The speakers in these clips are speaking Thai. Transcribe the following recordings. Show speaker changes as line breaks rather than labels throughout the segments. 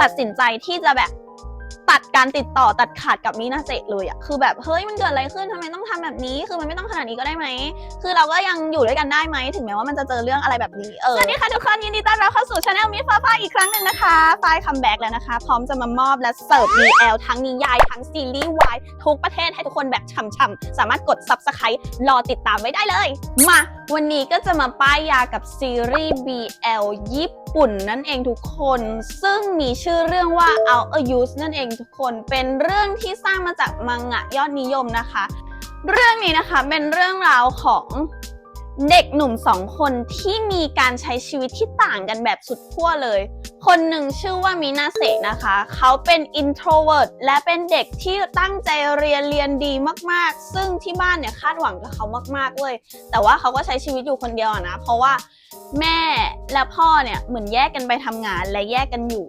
ตัดสินใจที่จะแบบ ตัดการติดต่อตัดขาดกับมินาเซะเลยอะคือแบบเฮ้ยมันเกิดอะไรขึ้นทำไมต้องทำแบบนี้ คือมันไม่ต้องขนาดนี้ก็ได้ไหม คือเราก็ยังอยู่ด้วยกันได้ไหมถึงแม้ว่ามันจะเจอเรื่องอะไรแบบนี้เออสวัสดีค่ะทุกคนยินดีต้อนรับเข้าสู่ช anel มิฟ้าฟ้าอีกครั้งหนึ่งนะคะฝ้ายคัมแบ็กแล้วนะคะ พร้อมจะมามอบและเสิร์ฟ BL ทั้งนิยายทั้งซีรีส์วายทุกประเทศให้ทุกคนแบบช่ำๆสามารถกด subscribe รอติดตามไว้ได้เลย มาวันนี้ก็จะมาป้ายยากับซีรีส์ BL ญี่ปุ่นนั่นเองทุกคน ซึ่งมีชื่อเรื่องว่า Out a Use นั่นเองทุกคน เป็นเรื่องที่สร้างมาจากมังงะยอดนิยมนะคะ เรื่องนี้นะคะเป็นเรื่องราวของเด็กหนุ่มสองคนที่มีการใช้ชีวิตที่ต่างกันแบบสุดขั้วเลย คนหนึ่งชื่อว่ามินาเซะนะคะ เขาเป็น introvert และเป็นเด็กที่ตั้งใจเรียนเรียนดีมากๆ ซึ่งที่บ้านเนี่ยคาดหวังกับเขามากๆเลย แต่ว่าเขาก็ใช้ชีวิตอยู่คนเดียวนะ เพราะว่าแม่และพ่อเนี่ยเหมือนแยกกันไปทำงานและแยกกันอยู่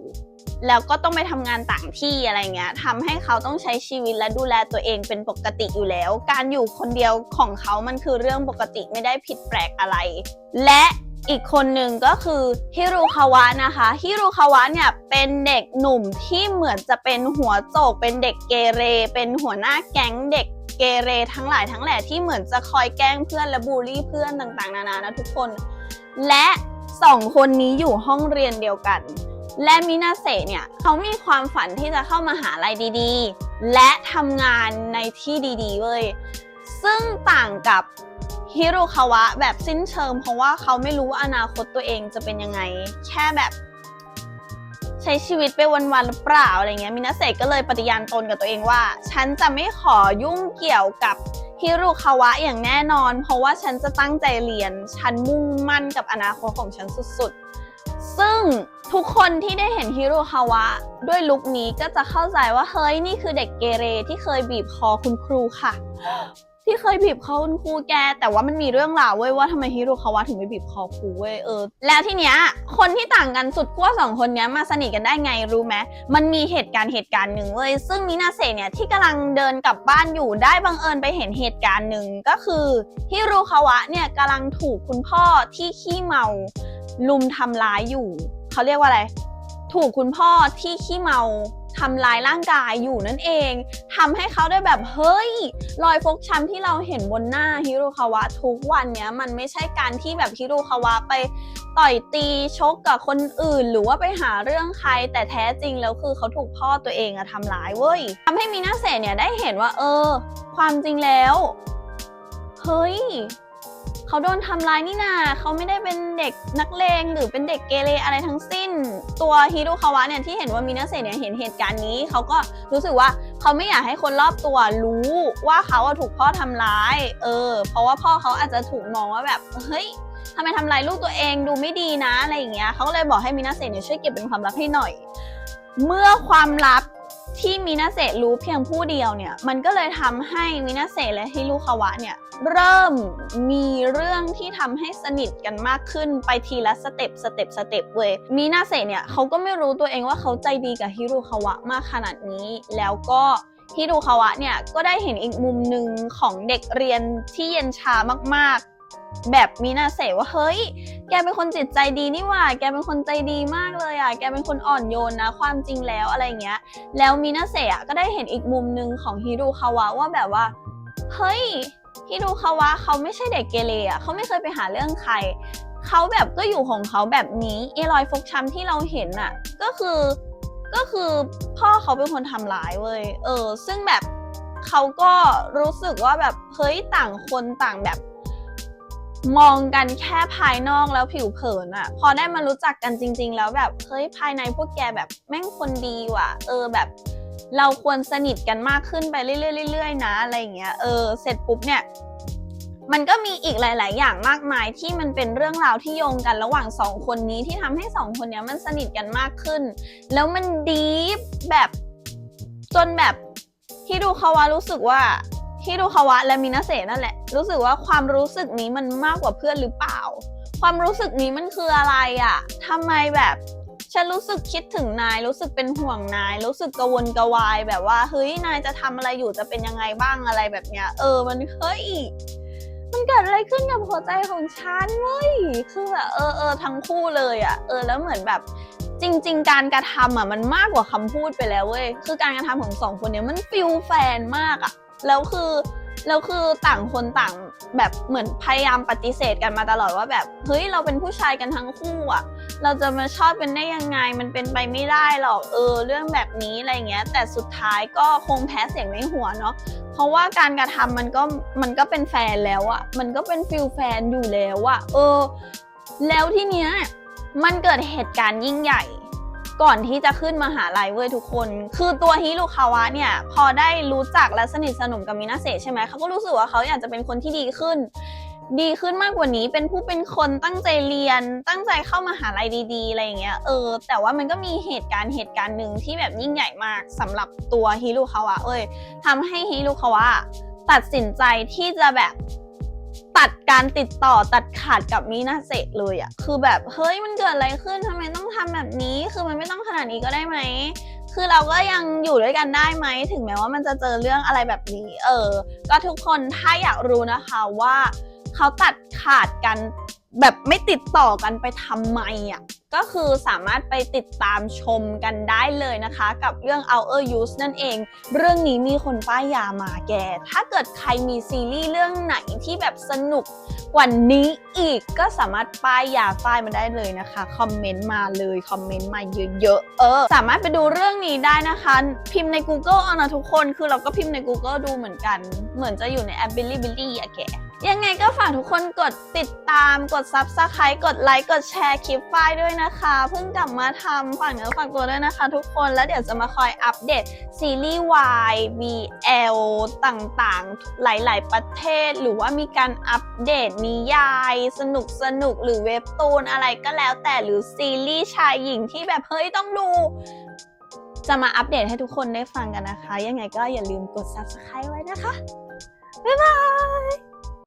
แล้วก็ต้องไปทำงานต่างที่อะไรเงี้ยทำให้เขาต้องใช้ชีวิตและดูแลตัวเองเป็นปกติอยู่แล้ว การอยู่คนเดียวของเขามันคือเรื่องปกติไม่ได้ผิดแปลกอะไร และอีกคนหนึ่งก็คือฮิรุคาวะนะคะฮิรุคาวะเนี่ยเป็นเด็กหนุ่มที่เหมือนจะเป็นหัวโจก เป็นเด็กเกเร เป็นหัวหน้าแก๊งเด็กเกเรทั้งหลายทั้งแหล่ที่เหมือนจะคอยแกล้งเพื่อนและบูลลี่เพื่อนต่างๆ นานานะทุกคน และสองคนนี้อยู่ห้องเรียนเดียวกัน และมินาเซเนี่ยเขามีความฝันที่จะเข้ามาหาลัยดีๆ และทำงานในที่ดีๆเว้ยซึ่งต่างกับฮิโรคาวะแบบสิ้นเชิง เพราะว่าเขาไม่รู้ว่าอนาคตตัวเองจะเป็นยังไง แค่แบบ ใช้ชีวิตไปวันๆหรือเปล่าอะไรเงี้ยมินาเซก็เลยปฏิญาณตนกับตัวเองว่า ฉันจะไม่ขอยุ่งเกี่ยวกับฮิโรคาวะอย่างแน่นอน เพราะว่าฉันจะตั้งใจเรียน ฉันมุ่งมั่นกับอนาคตของฉันสุดๆ ซึ่งทุกคนที่ได้เห็นฮิโรคาวะด้วยลุคนี้ก็จะเข้าใจว่าเฮ้ยนี่คือเด็กเกเรที่เคยบีบคอคุณครูค่ะ ที่เคยบีบคอคุณครูแก แต่ว่ามันมีเรื่องราวเว้ยว่าทำไมฮิโรคาวะถึงไปบีบคอครูเว้ยเออแล้วทีเนี้ยคนที่ต่างกันสุดขั้วสองคนเนี้ยมาสนิทกันได้ไงรู้ไหมมันมีเหตุการณ์เหตุการณ์หนึ่งเว้ยซึ่งมินาเซเนี่ยที่กำลังเดินกลับบ้านอยู่ได้บังเอิญไปเห็นเหตุการณ์หนึ่งก็คือฮิโรคาวะเนี่ยกำลังถูกคุณพ่อที่ขี้เมา ลุมทำร้ายอยู่ เขาเรียกว่าอะไร ถูกคุณพ่อที่ขี้เมาทำร้ายร่างกายอยู่นั่นเองทำให้เขาได้แบบเฮ้ย รอยฟกช้ำที่เราเห็นบนหน้าฮิโรคาวะทุกวันเนี้ยมันไม่ใช่การที่แบบฮิโรคาวะไปต่อยตีชกกับคนอื่น หรือว่าไปหาเรื่องใครแต่แท้จริงแล้วคือเขาถูกพ่อตัวเองอะทำร้ายเว้ยทำให้มีนาเสเนี่ยได้เห็นว่า เออ ความจริงแล้ว เฮ้ย เขาโดนทำร้ายนี่นาเขาไม่ได้เป็นเด็กนักเลงหรือเป็นเด็กเกเรอะไรทั้งสิ้น ตัวฮิรุคาวะเนี่ยที่เห็นว่ามินาเซเนี่ยเห็นเหตุการณ์นี้ เขาก็รู้สึกว่าเขาไม่อยากให้คนรอบตัวรู้ว่าเขาถูกพ่อทำร้าย เออ เพราะว่าพ่อเขาอาจจะถูกมองว่าแบบเฮ้ยทำไมทำร้ายลูกตัวเองดูไม่ดีนะอะไรอย่างเงี้ยเขาก็เลยบอกให้มินาเซเนี่ยช่วยเก็บเป็นความลับให้หน่อย เมื่อความลับที่มินาเซรู้เพียงผู้เดียวเนี่ย มันก็เลยทำให้มินาเซและฮิรุคาวะเนี่ย เริ่มมีเรื่องที่ทำให้สนิทกันมากขึ้นไปทีละสเต็ปสเต็ปสเต็ปเว้ยมินาเซะเนี่ยเขาก็ไม่รู้ตัวเองว่าเขาใจดีกับฮิรุคาวะมากขนาดนี้ แล้วก็ฮิรุคาวะเนี่ยก็ได้เห็นอีกมุมหนึ่งของเด็กเรียนที่เย็นชามากๆ แบบมินาเซะว่าเฮ้ย แกเป็นคนจิตใจดีนี่หว่า แกเป็นคนใจดีมากเลยอะ แกเป็นคนอ่อนโยนนะ ความจริงแล้วอะไรเงี้ย แล้วมินาเซะก็ได้เห็นอีกมุมหนึ่งของฮิรุคาวะว่าแบบว่า เฮ้ย ฮิรุคาวะเขาไม่ใช่เด็กเกเรอะเขาไม่เคยไปหาเรื่องใครเขาแบบก็อยู่ของเขาแบบนี้เอรอยฟกช้ำที่เราเห็นอะ ก็คือก็คือพ่อเขาเป็นคนทำร้ายเว้ยเออ ซึ่งแบบเขาก็รู้สึกว่าแบบเฮ้ยต่างคนต่างแบบ มองกันแค่ภายนอกแล้วผิวเผินอะพอได้มารู้จักกันจริง ๆ แล้วแบบเฮ้ยภายในพวกแกแบบแม่งคนดีว่ะ เออแบบ เราควรสนิทกันมากขึ้นไปเรื่อยๆๆนะอะไรอย่างเงี้ยเออเสร็จปุ๊บเนี่ยมันก็มีอีกหลาย ๆ อย่างมากมายที่มันเป็นเรื่องราวที่โยงกันระหว่างสองคนนี้ที่ทำให้สองคนเนี้ยมันสนิทกันมากขึ้น แล้วมันดีฟแบบจนแบบฮิรุคาวะรู้สึกว่าฮิรุคาวะและมินาเซนั่นแหละ รู้สึกว่าความรู้สึกนี้มันมากกว่าเพื่อนหรือเปล่า ความรู้สึกนี้มันคืออะไรอะ่ะทำไมแบบ ฉันรู้สึกคิดถึงนาย รู้สึกเป็นห่วงนาย รู้สึกกระวนกระวายแบบว่า เฮ้ยนายจะทำอะไรอยู่จะเป็นยังไงบ้างอะไรแบบเนี้ย เออมันเฮ้ยมันเกิดอะไรขึ้นกับหัวใจของฉันเว้ยคือแบบเออเออทั้งคู่เลยอะ่ะ เออแล้วเหมือนแบบจริง ๆ การกระทำอะมันมากกว่าคำพูดไปแล้วเว้ย คือการกระทำของสองคนเนี้ยมันฟิลแฟนมากอะ แล้วคือ แล้วคือต่างคนต่างแบบเหมือนพยายามปฏิเสธกันมาตลอดว่าแบบเฮ้ยเราเป็นผู้ชายกันทั้งคู่อะเราจะมาชอบกันได้ยังไง มันเป็นไปไม่ได้หรอกเออ เรื่องแบบนี้อะไรเงี้ย แต่สุดท้ายก็คงแพ้เสียงในหัวเนาะเพราะว่าการกระทำมันก็มันก็เป็นแฟนแล้วอะมันก็เป็นฟิลแฟนอยู่แล้วอะเออ แล้วทีเนี้ยมันเกิดเหตุการณ์ยิ่งใหญ่ ก่อนที่จะขึ้นมหาลัยเว้ยทุกคน คือตัวฮิรุคาวะเนี่ย พอได้รู้จักและสนิทสนมกับมินาเซใช่ไหมเขาก็รู้สึกว่าเขาอยากจะเป็นคนที่ดีขึ้น ดีขึ้นมากกว่านี้เป็นผู้เป็นคนตั้งใจเรียน ตั้งใจเข้ามหาลัยดีๆอะไรอย่างเงี้ยเออ แต่ว่ามันก็มีเหตุการณ์เหตุการณ์หนึ่งที่แบบยิ่งใหญ่มากสำหรับตัวฮิรุคาวะเอ้ยทำให้ฮิรุคาวะตัดสินใจที่จะแบบ ตัดการติดต่อตัดขาดกับมินาเซะเลยอะคือแบบเฮ้ยมันเกิดอะไรขึ้นทำไมต้องทำแบบนี้ คือมันไม่ต้องขนาดนี้ก็ได้ไหมคือเราก็ยังอยู่ด้วยกันได้ไหมถึงแม้ว่ามันจะเจอเรื่องอะไรแบบนี้ เออ ก็ทุกคนถ้าอยากรู้นะคะว่า เขาตัดขาดกัน แบบไม่ติดต่อกันไปทำไมอะก็คือสามารถไปติดตามชมกันได้เลยนะคะ กับเรื่อง Our Use นั่นเอง เรื่องนี้มีคนป้ายยามาแก ถ้าเกิดใครมีซีรีส์เรื่องไหนที่แบบสนุกกว่านี้อีกก็สามารถป้ายยาฝ้ายมาได้เลยนะคะ คอมเมนต์มาเลย คอมเมนต์มาเยอะๆเออ สามารถไปดูเรื่องนี้ได้นะคะ พิมพ์ใน Google เอานะทุกคนคือเราก็พิมพ์ใน Google ดูเหมือนกัน เหมือนจะอยู่ในแอป Bilibili อะแก ยังไงก็ฝากทุกคนกดติดตามกด Subscribe กดไลค์กดแชร์คลิปฝ้ายด้วยนะคะเพิ่งกลับมาทำฝากเนื้อฝากตัวด้วยนะคะ ทุกคนแล้วเดี๋ยวจะมาคอยอัปเดตซีรีส์ Y BL ต่างๆ หลายๆ ประเทศ หรือว่ามีการอัปเดตนิยาย สนุกสนุกๆหรือเว็บตูนอะไรก็แล้วแต่หรือซีรีส์ชายหญิงที่แบบเฮ้ยต้องดูจะมาอัปเดตให้ทุกคนได้ฟังกันนะคะ ยังไงก็อย่าลืมกด Subscribe ไว้นะคะ บ๊ายบาย